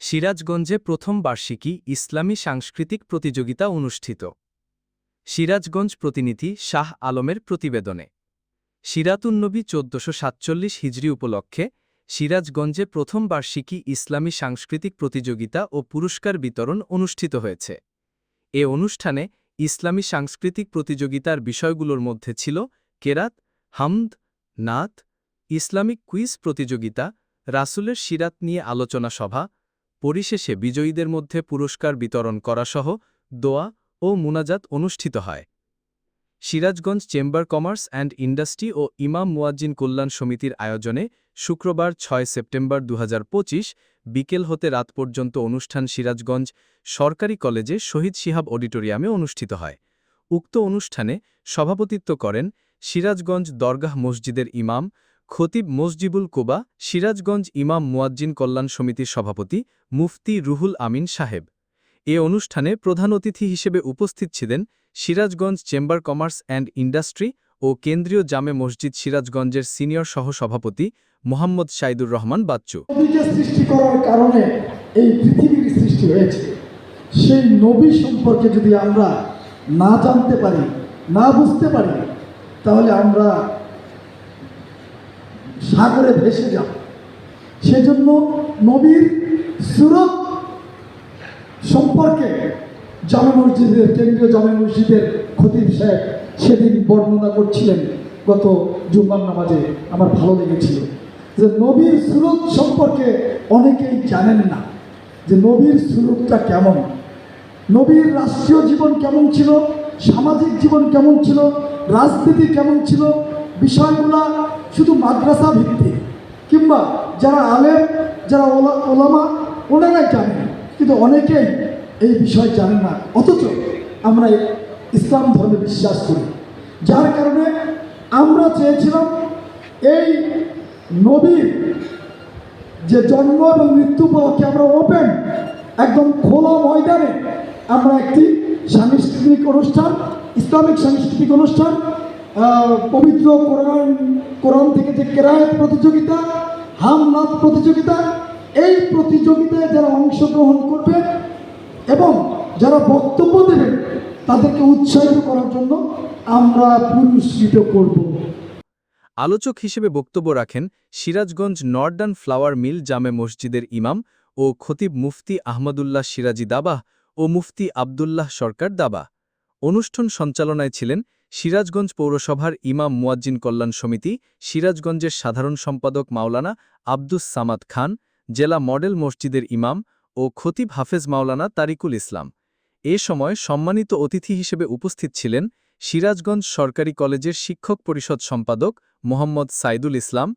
সিরাজগঞ্জে প্রথম বার্ষিকী ইসলামী সাংস্কৃতিক প্রতিযোগিতা অনুষ্ঠিত। সিরাজগঞ্জ প্রতিনিধি শাহ আলমের প্রতিবেদনে। সিরাতুন্নবী চোদ্দশো সাতচল্লিশ হিজরি উপলক্ষে সিরাজগঞ্জে প্রথম বার্ষিকী ইসলামী সাংস্কৃতিক প্রতিযোগিতা ও পুরস্কার বিতরণ অনুষ্ঠিত হয়েছে। এ অনুষ্ঠানে ইসলামী সাংস্কৃতিক প্রতিযোগিতার বিষয়গুলোর মধ্যে ছিল কেরাত, হামদ, নাত, ইসলামিক কুইজ প্রতিযোগিতা, রাসুলের সিরাত নিয়ে আলোচনা সভা পরিশেষে বিজয়ীদের মধ্যে পুরস্কার বিতরণ করাসহ দোয়া ও মুনাজাত অনুষ্ঠিত হয়। Sirajganj chamber commerce and industry ও ইমাম মুয়াজ্জিন কল্যাণ সমিতির আয়োজনে শুক্রবার ছয় সেপ্টেম্বর দু হাজার পঁচিশ বিকেল হতে রাত পর্যন্ত অনুষ্ঠান সিরাজগঞ্জ সরকারি কলেজে শহীদ সিহাব অডিটোরিয়ামে অনুষ্ঠিত হয়। উক্ত অনুষ্ঠানে সভাপতিত্ব করেন সিরাজগঞ্জ দরগাহ মসজিদের ইমাম খতিব মসজিবুল কুবা, সিরাজগঞ্জ ইমাম মুয়াজ্জিন কল্যাণ সমিতির সভাপতি মুফতি রুহুল আমিন সাহেব। এ অনুষ্ঠানে প্রধান অতিথি হিসেবে উপস্থিত ছিলেন Sirajganj chamber commerce and industry ও কেন্দ্রীয় জামে মসজিদ সিরাজগঞ্জের সিনিয়র সহসভাপতি মোহাম্মদ সাইদুর রহমান বাচ্চু। সৃষ্টি করার কারণে এই পৃথিবীর সৃষ্টি হয়েছে। সেই নবী সম্পর্কে যদি আমরা না জানতে পারি, না বুঝতে পারি, তাহলে আমরা সাগরে ভেসে যাব সেজন্য নবীর সুরত সম্পর্কে জামে মসজিদের, কেন্দ্রীয় জামে মসজিদের খতিব সাহেব সেদিন বর্ণনা করছিলেন গত জুম্মার নামাজে। আমার ভালো লেগেছিল যে নবীর সুরত সম্পর্কে অনেকেই জানেন না যে নবীর সুরতটা কেমন। নবীর রাষ্ট্রীয় জীবন কেমন ছিল? সামাজিক জীবন কেমন ছিল? রাজনীতি কেমন ছিল? বিষয়গুলা শুধু মাদ্রাসা ভিত্তিক, কিংবা যারা আলেম, যারা ওলা, ওলামা, ওনারাই জানেন কিন্তু অনেকেই এই বিষয় জানেন না। অথচ আমরা ইসলাম ধর্মে বিশ্বাস করি। যার কারণে আমরা চেয়েছিলাম এই নবীর যে জন্ম এবং মৃত্যু উপলক্ষে আমরা ওপেন একদম খোলা ময়দানে আমরা একটি সাংস্কৃতিক অনুষ্ঠান, ইসলামিক সাংস্কৃতিক অনুষ্ঠান পবিত্র কোরআন কোরআন থেকে যে কেরায়ত প্রতিযোগিতা হামনাথ প্রতিযোগিতা, এই প্রতিযোগিতায় যারা অংশগ্রহণ করবে এবং যারা বক্তব্য দেবেন, তাদেরকে উৎসাহিত করার জন্য আমরা পুরস্কৃত করব। আলোচক হিসেবে বক্তব্য রাখেন সিরাজগঞ্জ নর্ডান ফ্লাওয়ার মিল জামে মসজিদের ইমাম ও খতিব মুফতি আহমদুল্লাহ সিরাজি দাবাহ ও মুফতি আবদুল্লাহ সরকার দাবা অনুষ্ঠান সঞ্চালনায় ছিলেন সিরাজগঞ্জ পৌরসভার ইমাম মুয়াজ্জিন কল্যাণ সমিতি, সিরাজগঞ্জের সাধারণ সম্পাদক মাওলানা আব্দুস সামাদ খান, জেলা মডেল মসজিদের ইমাম ও খতিব হাফেজ মাওলানা তারিকুল ইসলাম। এ সময় সম্মানিত অতিথি হিসেবে উপস্থিত ছিলেন সিরাজগঞ্জ সরকারি কলেজের শিক্ষক পরিষদ সম্পাদক মোহাম্মদ সাইদুল ইসলাম,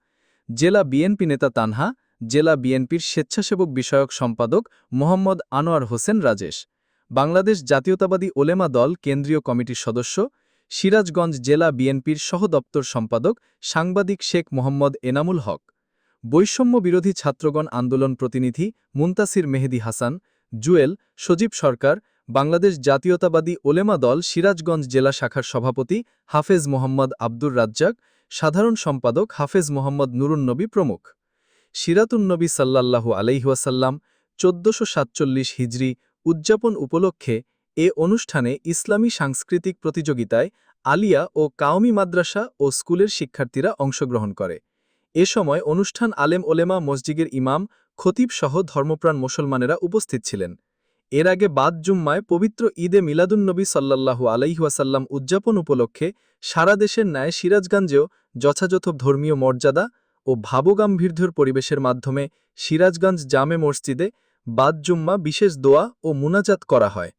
জেলা বিএনপি নেতা তানহা, জেলা বিএনপির স্বেচ্ছাসেবক বিষয়ক সম্পাদক মোহাম্মদ আনোয়ার হোসেন রাজেশ। বাংলাদেশ জাতীয়তাবাদী ওলেমা দল কেন্দ্রীয় কমিটির সদস্য, সিরাজগঞ্জ জেলা বিএনপির সহদপ্তর সম্পাদক সাংবাদিক শেখ মোহাম্মদ এনামুল হক, বৈষম্য বিরোধী ছাত্রগণ আন্দোলন প্রতিনিধি মুন্তাসির মেহেদি হাসান, জুয়েল, সজীব সরকার, বাংলাদেশ জাতীয়তাবাদী ওলেমা দল সিরাজগঞ্জ জেলা শাখার সভাপতি হাফেজ মোহাম্মদ আব্দুর রাজ্জাক, সাধারণ সম্পাদক হাফেজ মোহাম্মদ নুরুন্নবী প্রমুখ। সিরাতুন্নবী সাল্লাল্লাহু আলাইহাসাল্লাম চোদ্দশো সাতচল্লিশ হিজরি উদযাপন উপলক্ষে এ অনুষ্ঠানে ইসলামী সাংস্কৃতিক প্রতিযোগিতায় আলিয়া ও কাওমি মাদ্রাসা ও স্কুলের শিক্ষার্থীরা অংশগ্রহণ করে। এ সময় অনুষ্ঠান আলেম ওলেমা মসজিদের ইমাম খতিবসহ ধর্মপ্রাণ মুসলমানেরা উপস্থিত ছিলেন। এর আগে বাদ জুম্মায় পবিত্র ঈদে মিলাদুন্নবী সাল্লাল্লাহু আলাইহাসাল্লাম উদযাপন উপলক্ষে সারা দেশের ন্যায় সিরাজগঞ্জেও যথাযথ ধর্মীয় মর্যাদা ও ভাবগাম্ভীর্যর পরিবেশের মাধ্যমে সিরাজগঞ্জ জামে মসজিদে বাদ জুম্মা বিশেষ দোয়া ও মুনাজাত করা হয়।